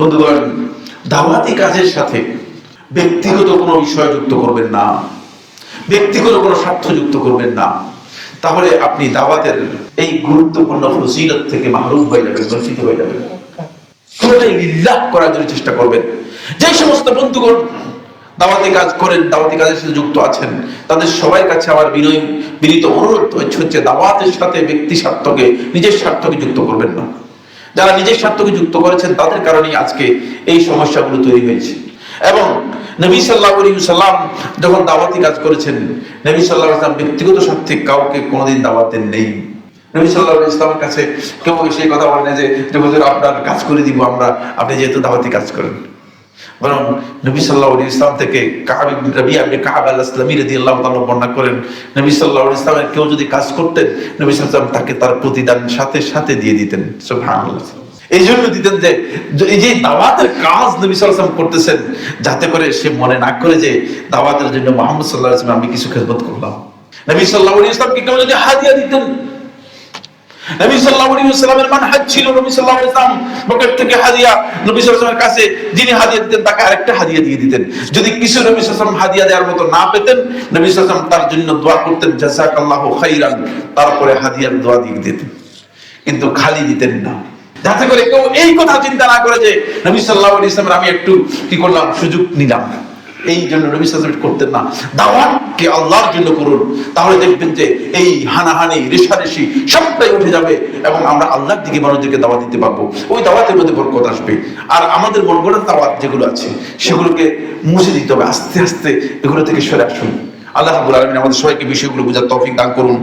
বন্ধুগণ, দাওয়াতি কাজের সাথে ব্যক্তিগত কোনো বিষয় যুক্ত করবেন না। ব্যক্তিগত কোনো স্বার্থ যুক্ত করবেন না। তাহলে আপনি দাওয়াতের এই গুরুত্বপূর্ণ ফজিলত থেকে মাহরুম হয়ে যাবেন, বঞ্চিত হয়ে যাবেন। পুরোটাই লিল্লাহ করার জন্য চেষ্টা করবেন। যে সমস্ত বন্ধুগণ দাওয়াতি কাজ করেন, দাওয়াতি কাজের সাথে যুক্ত আছেন, তাদের সবার কাছে আমার বিনয়, বিনীত অনুরোধ হচ্ছে দাওয়াতের সাথে ব্যক্তি স্বার্থকে, নিজের স্বার্থকে যুক্ত করবেন না। যারা নিজের স্বার্থকে যুক্ত করেছেন, তাদের কারণেই আজকে এই সমস্যাগুলো তৈরি হয়েছে। এবং নবী সাল্লাহ সাল্লাম যখন দাওয়াতি কাজ করেছেন, নবী সাল্লাহ ইসলাম ব্যক্তিগত স্বার্থে কাউকে কোনোদিন দাওয়াত নেই। নবী সাল্লাহ ইসলামের কাছে কেউ সেই কথা বলে না যে আপনার কাজ করে দিব, আমরা, আপনি যেহেতু দাওয়াতি কাজ করেন। বরং নবী সাল্লাহ ইসলাম থেকে রবি, আপনি কাহাব আল ইসলামী রদি আল্লাহ তাআলা বর্ণনা করেন। নবী সাল্লাহ ইসলামের কেউ যদি কাজ করতেন, নবী সাল্লাম তাকে তার প্রতিদান সাথে সাথে দিয়ে দিতেন। সুবহানাল্লাহ। এই জন্য দিতেন যে, এই যে দাওয়াতের কাজ নবী সাল্লাম করতেছেন, যাতে করে সে মনে না করে যে দাওয়াতের জন্য মোহাম্মদ সাল্লাহ ইসলাম আমি কিছু খেদমত করলাম। নবী সাল্লাহ ইসলামকে কেউ যদি হাদিয়া দিতেন তারপরে হাদিয়ার দোয়া দিয়ে দিতেন। কিন্তু খালি দিতেন না। যাতে করে কেউ এই কথা চিন্তা না করে যে, নবী ওয়াসাল্লাম আমি একটু কি করলাম? সুযোগ নিলাম। এই জন্য নবী করতেন না। দাওয়াতকে আল্লাহর জন্য করুন। তাহলে দেখবেন যে এই হানাহানি, রেশারেশি সবটাই উঠে যাবে এবং আমরা আল্লাহর দিকে মানুষদেরকে দাওয়াত দিতে পারব। ওই দাওয়াতের মধ্যে বরকত আসবে। আর আমাদের মন গড়ার দাওয়াত যেগুলো আছে, সেগুলোকে মুছে দিতে হবে। আস্তে আস্তে এগুলো থেকে সরে আসুন। আল্লাহ রাব্বুল আলমিন আমাদের সবাইকে বিষয়গুলো বোঝার তৌফিক দান করুন।